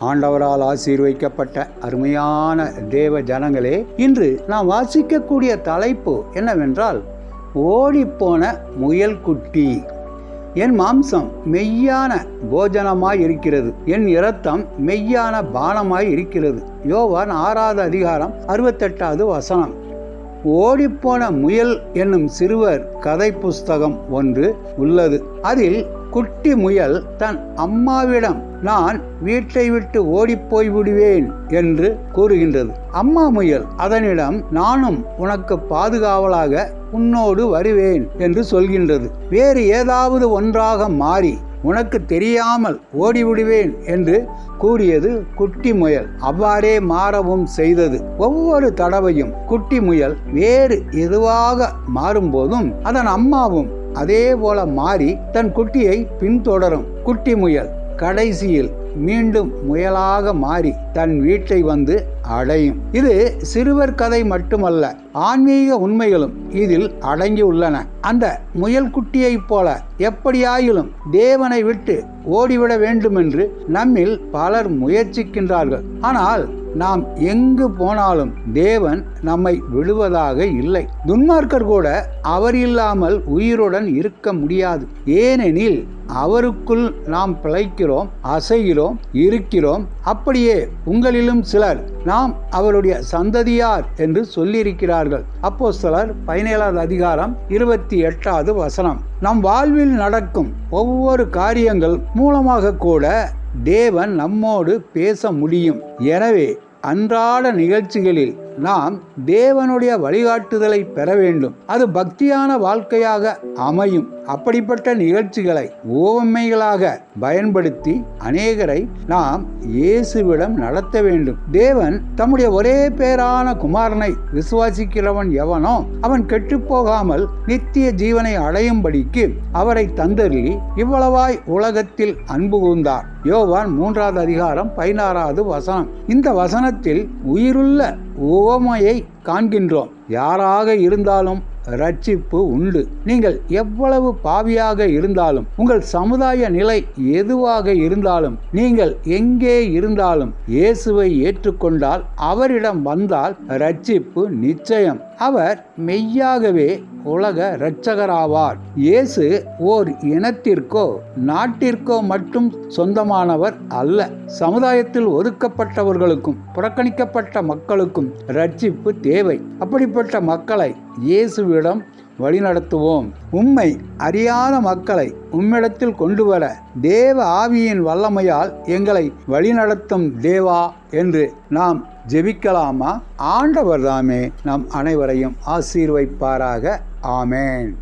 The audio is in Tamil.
ஆண்டவரால் ஆசீர்வைக்கப்பட்ட அருமையான தேவ ஜனங்களே இன்று நாம் வாசிக்கக்கூடிய தலைப்பு என்னவென்றால் ஓடிப்போன முயல் குட்டி என் மாம்சம் மெய்யான போஜனமாய் இருக்கிறது. என் இரத்தம் மெய்யான பானமாய் இருக்கிறது. யோவான் ஆறாவது அதிகாரம் அறுபத்தெட்டாவது வசனம். ஓடிப்போன முயல் என்னும் சிறுவர் கதை புஸ்தகம் ஒன்று உள்ளது. அதில் குட்டி முயல் தன் அம்மாவிடம் நான் வீட்டை விட்டு ஓடிப்போய் விடுவேன் என்று கூறுகின்றது. அம்மா முயல் அதனிடம் நானும் உனக்கு பாதுகாவலாக உன்னோடு வருவேன் என்று சொல்கின்றது. வேறு ஏதாவது ஒன்றாக மாறி உனக்கு தெரியாமல் ஓடிவிடுவேன் என்று கூறியது குட்டி முயல். அவ்வாறே மாறவும் செய்தது. ஒவ்வொரு தடவையும் குட்டி முயல் வேறு எதுவாக மாறும்போதும் அதன் அம்மாவும் அதே போல மாறி தன் குட்டியை பின்தொடரும். குட்டி முயல் கடைசியில் மீண்டும் முயலாக மாறி தன் வீட்டை வந்து அடையும். இது சிறுவர் கதை மட்டுமல்ல ஆன்மீக உண்மைகளும் இதில் அடங்கி உள்ளன அந்த முயல் குட்டியைப் போல எப்படியாயிலும் தேவனை விட்டு ஓடிவிட வேண்டுமென்று நம்மில் பலர் முயற்சிக்கின்றார்கள். ஆனால் நாம் எங்கு போனாலும் தேவன் நம்மை விடுவதாக இல்லை. துன்மார்க்கர் கூட அவர் இல்லாமல் உயிருடன் இருக்க முடியாது. ஏனெனில் அவருக்குள் நாம் பிழைக்கிறோம் அசைகிறோம் இருக்கிறோம். அப்படியே உங்களிலும் சிலர் நாம் அவருடைய சந்ததியார் என்று சொல்லியிருக்கிறார்கள். அப்போ சிலர் பதினேழாவது அதிகாரம் இருபத்தி எட்டாவது வசனம். நம் வாழ்வில் நடக்கும் ஒவ்வொரு காரியங்கள் மூலமாக கூட தேவன் நம்மோடு பேச முடியும். எனவே அன்றாட நிகழ்ச்சிகளில் நாம் தேவனுடைய வழிகாட்டுதலை பெற வேண்டும். அது பக்தியான வாழ்க்கையாக அமையும். அப்படிப்பட்ட நிகழ்ச்சிகளை ஓவமைகளாக பயன்படுத்தி அநேகரை நாம் இயேசுவிடம் நடத்த வேண்டும். தேவன் தம்முடைய ஒரே பேரான குமாரனை விசுவாசிக்கிறவன் எவனோ அவன் கெட்டுப்போகாமல் நித்திய ஜீவனை அடையும்படிக்கு அவரை தந்தருளி இவ்வளவாய் உலகத்தில் அன்பு கூர்ந்தார். யோவான் மூன்றாவது அதிகாரம் பதினாறாவது வசனம். இந்த வசனத்தில் உயிருள்ள உவமையை காண்கின்றோம். யாராக இருந்தாலும் ரட்சிப்பு உண்டு. நீங்கள் எவ்வளவு பாவியாக இருந்தாலும் உங்கள் சமுதாய நிலை எதுவாக இருந்தாலும் நீங்கள் எங்கே இருந்தாலும் இயேசுவை ஏற்றுக்கொண்டால் அவரிடம் வந்தால் ரட்சிப்பு நிச்சயம். அவர் மெய்யாகவே உலக இரட்சகராவார். இயேசு ஓர் இனத்திற்கோ நாட்டிற்கோ மட்டும் சொந்தமானவர் அல்ல. சமுதாயத்தில் ஒதுக்கப்பட்டவர்களுக்கும் புறக்கணிக்கப்பட்ட மக்களுக்கும் ரட்சிப்பு தேவை. அப்படிப்பட்ட மக்களை இயேசுவிடம் வழிநடத்துவோம். உம்மை அறியாத மக்களை உம்மிடத்தில் கொண்டு வர தேவ ஆவியின் வல்லமையால் எங்களை வழிநடத்தும் தேவா என்று நாம் ஜெபிக்கலாமா? ஆண்டவர் தாமே நம் அனைவரையும் ஆசீர்வைப்பாராக ஆமேன்.